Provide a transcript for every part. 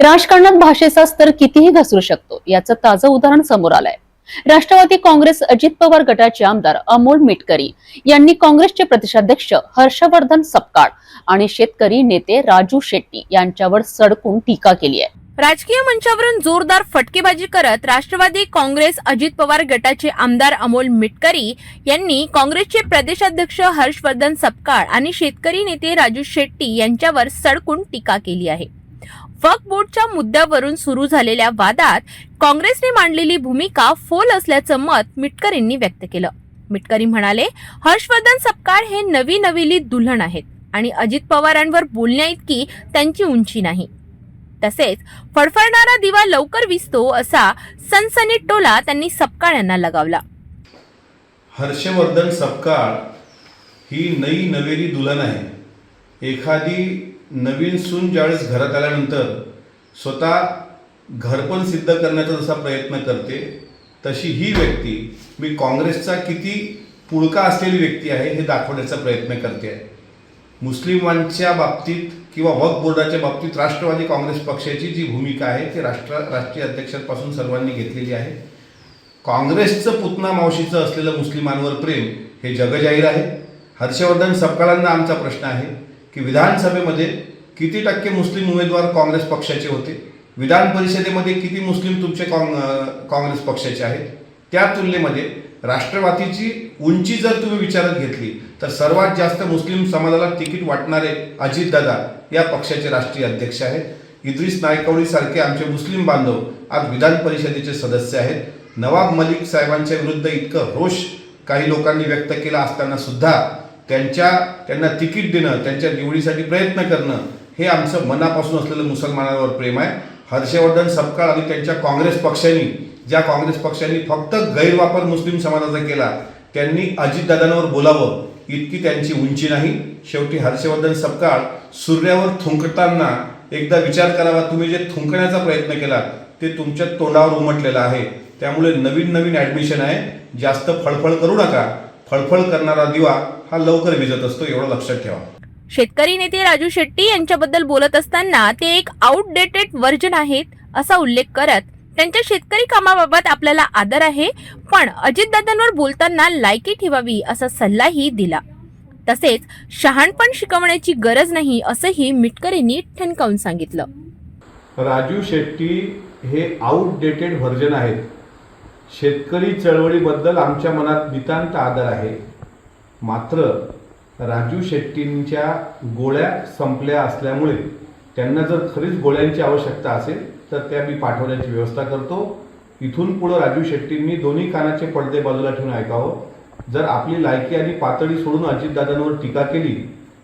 राजकारणात भाषेचा स्तर कितीही घसरू शकतो याचं ताजं उदाहरण समोर आलंय. राष्ट्रवादी काँग्रेस अजित पवार गटाचे आमदार अमोल मिटकरी यांनी काँग्रेसचे प्रदेशाध्यक्ष हर्षवर्धन सपकाळ आणि शेतकरी नेते राजू शेट्टी यांच्यावर सडकून टीका केली आहे. राजकीय मंचावरून जोरदार फटकेबाजी करत राष्ट्रवादी काँग्रेस अजित पवार गटाचे आमदार अमोल मिटकरी यांनी काँग्रेसचे प्रदेशाध्यक्ष हर्षवर्धन सपकाळ आणि शेतकरी नेते राजू शेट्टी यांच्यावर सडकून टीका केली आहे. वक्फ बोर्डच्या मुद्द्यावरून सुरू झालेल्या वादात काँग्रेसने मांडलेली भूमिका फोल असल्याचं मत मिटकरींनी व्यक्त केलं. मिटकरी म्हणाले हर्षवर्धन सपकाळ हे नवी नवेली दुल्हन आहेत आणि अजित पवारांवर बोलण्या इतकी त्यांची उंची नाही. तसेच फडफडणारा दिवा लवकर विसतो असा सनसनीत टोला त्यांनी सपकाळ यांना लगावला. हर्षवर्धन सपकाळ ही नई नवेली दुल्हन आहे. एखादी नवीन सून ज्यावेळेस घरात आल्यानंतर स्वतः घरपण सिद्ध करण्याचा जसा प्रयत्न करते तशी ही व्यक्ती मी काँग्रेसचा किती पुळका असलेली व्यक्ती आहे हे दाखवण्याचा प्रयत्न करते. आहे मुस्लिमांच्या बाबतीत किंवा वक्फ बोर्डाच्या बाबतीत राष्ट्रवादी काँग्रेस पक्षाची जी भूमिका आहे ती राष्ट्र राष्ट्रीय अध्यक्षांपासून सर्वांनी घेतलेली आहे. काँग्रेसचं पुतना मावशीचं असलेलं मुस्लिमांवर प्रेम हे जगजाहीर आहे. हर्षवर्धन सपकाळांना आमचा प्रश्न आहे. की विधानसभेमध्ये किती टक्के मुस्लिम उमेदवार काँग्रेस पक्षाचे होते? विधान परिषदेमध्ये किती मुस्लिम तुमचे काँग्रेस पक्षाचे आहेत? त्या तुलनेमध्ये राष्ट्रवादीची उंची जर तुम्ही विचारात घेतली तर सर्वात जास्त मुस्लिम समाजाला तिकीट वाटणारे अजितदादा या पक्षाचे राष्ट्रीय अध्यक्ष आहेत. इद्रिस नायकवडी सारखे आमचे मुस्लिम बांधव आज विधान परिषदेचे सदस्य आहेत. नवाब मलिक साहेबांच्या विरुद्ध इतकं रोष काही लोकांनी व्यक्त केला असताना सुद्धा त्यांच्या त्यांना तिकीट देणं त्यांच्या निवडीसाठी प्रयत्न करणं हे आमचं मनापासून असलेलं मुसलमानांवर प्रेम आहे. हर्षवर्धन सपकाळ आणि त्यांच्या काँग्रेस पक्षांनी ज्या काँग्रेस पक्षांनी फक्त गैरवापर मुस्लिम समाजाचा केला त्यांनी अजितदादांवर बोलावं इतकी त्यांची उंची नाही. शेवटी हर्षवर्धन सपकाळ सूर्यावर थुंकताना एकदा विचार करावा तुम्ही जे थुंकण्याचा प्रयत्न केला ते तुमच्या तोंडावर उमटलेलं आहे. त्यामुळे नवीन नवीन ॲडमिशन आहे. जास्त फळफळ करू नका. फळफळ करणारा दिवा हा लवकर विजत असतो एवढं लक्षात ठेवा. शेतकरी नेते राजू शेट्टी यांच्याबद्दल बोलत असताना ते एक आउटडेटेड व्हर्जन आहेत असा उल्लेख करत त्यांच्या शेतकरी कामाबाबत आपल्याला आदर आहे पण अजितदादांवर बोलताना लायकी ठेवावी असा सल्लाही दिला. तसेच शहाणपण शिकवण्याची गरज नाही असंही मिटकरींनी ठणकावून सांगितलं. राजू शेट्टी हे आउटडेटेड व्हर्जन आहेत. शेतकरी चळवळीबद्दल आमच्या मनात नितांत आदर आहे. मात्र राजू शेट्टींच्या गोळ्या संपल्या असल्यामुळे त्यांना जर खरीच गोळ्यांची आवश्यकता असेल तर त्या मी पाठवण्याची व्यवस्था करतो. इथून पुढं राजू शेट्टींनी दोन्ही कानाचे पडदे बाजूला ठेवून ऐकावं. जर आपली लायकी आणि पातळी सोडून अजितदादांवर टीका केली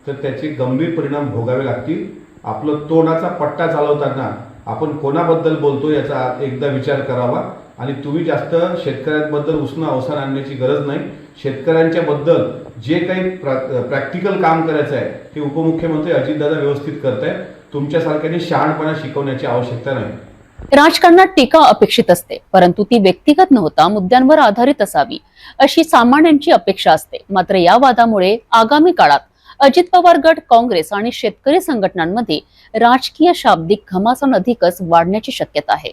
तर त्याचे गंभीर परिणाम भोगावे लागतील. आपलं तोंडाचा पट्टा चालवताना आपण कोणाबद्दल बोलतो याचा एकदा विचार करावा. आणि तुम्ही जास्त शेतकऱ्यांबद्दल उष्ण अवसान आणण्याची गरज नाही. शेतकऱ्यांच्या बद्दल जे काही प्रा प्रॅक्टिकल काम करायचं आहे ते उपमुख्यमंत्री अजितदादा व्यवस्थित करत आहेत तुमच्यासारख्याने शहाणपणा शिकवण्याची आवश्यकता नाही. राजकारणात टीका अपेक्षित असते परंतु ती व्यक्तिगत नव्हता मुद्द्यांवर आधारित असावी अशी सामान्यांची अपेक्षा असते. मात्र या वादामुळे आगामी काळात अजित पवार गट काँग्रेस आणि शेतकरी संघटनांमध्ये राजकीय शाब्दिक घमासान अधिकच वाढण्याची शक्यता आहे.